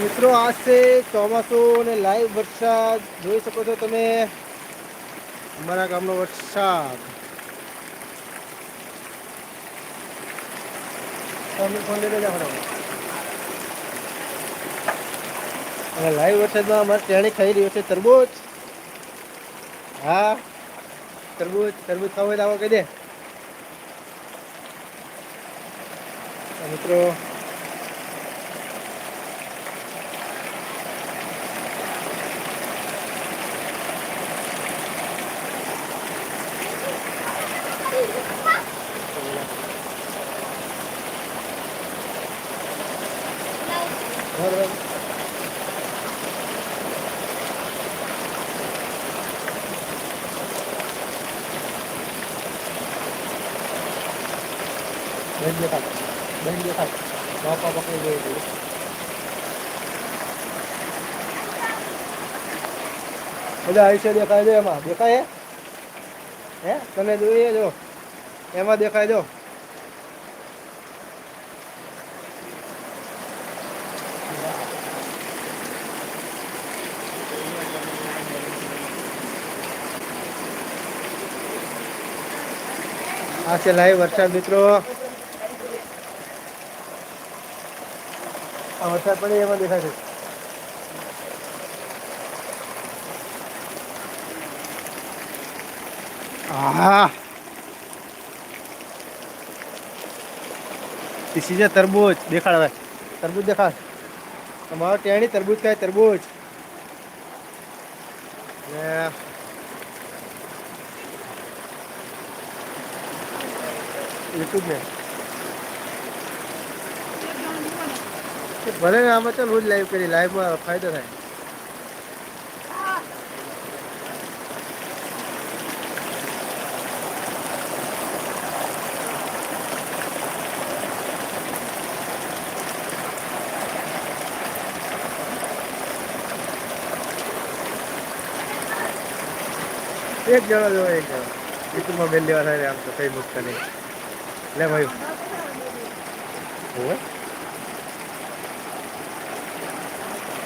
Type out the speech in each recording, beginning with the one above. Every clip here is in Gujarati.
મિત્રો, આ છે ચોમાસું અને લાઈવ વરસાદ. જોઈ શકો છો તમે અમારા ગામનો વરસાદ. અને લાઈવ વરસાદમાં અમારે ટેણી ખાઈ રહ્યો છે તરબૂચ. હા, તરબૂચ તરબૂચ ખાવું હોય આવો કહી દે. આ મિત્રો બરાબર બેન દેખાય બેન દેખાય બાપા પકડી ગઈ હતી બધા આયુષ્ય દેખાય છે એમાં દેખાય હે તને જોઈએ જો એમાં દેખાય જો આ છે લાઈવ વરસાદ મિત્રો. આ વરસાદ પડે એમાં દેખાય છે હા તીસી છે તરબૂચ. દેખાડ હવે તરબૂચ દેખાડ. તમારો ટેણી તરબૂચ ખાય તરબૂચ. ને યુટ્યુબ ને ભલે ને આમાં ચાલ રોજ લાઈવ કરી લાઈવમાં ફાયદો થાય એક જણો જો એક જણો યુટ્યુબમાં બેન લેવા થાય ને આમ તો કઈ મુકતા નહીં લે ભાઈ.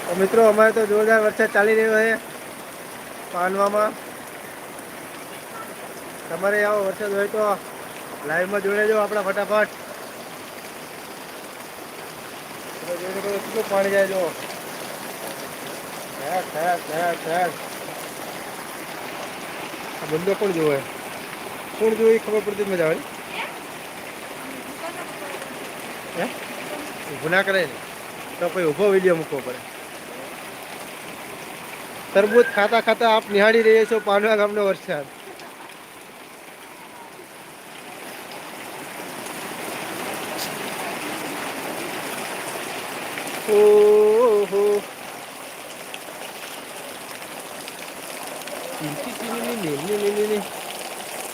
તો મિત્રો અમારે તો જોરદાર વરસાદ ચાલી રહ્યો છે પાનવામાં. તમારે આવો વરસાદ હોય તો લાઈવમાં જોડે જો આપણા ફટાફટ. કેટલું પાણી જાય જો ઠેક ઠેક આ બંદો કોણ જોવે કોણ જોવે એ ખબર પડતી મજા આવે. હે? ઊભું ના કરે ને તો પછી ઊભો વીડિયો મૂકવો પડે. તરબૂચ ખાતા ખાતા આપ નિહાળી રહ્યા છો પાનવા ગામનો વરસાદ. ઓહો.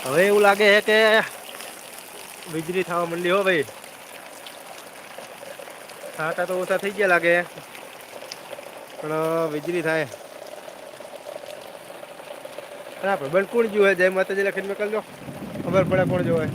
હવે એવું લાગે છે કે વીજળી થવા માંડી હો ભાઈ. છાંટા તો ઓછા થઈ ગયા લાગે. પણ વીજળી થાય. અને આપણે બંધ જય માતાજી લખીને મોકલજો. ખબર પડે કોણ જોવે.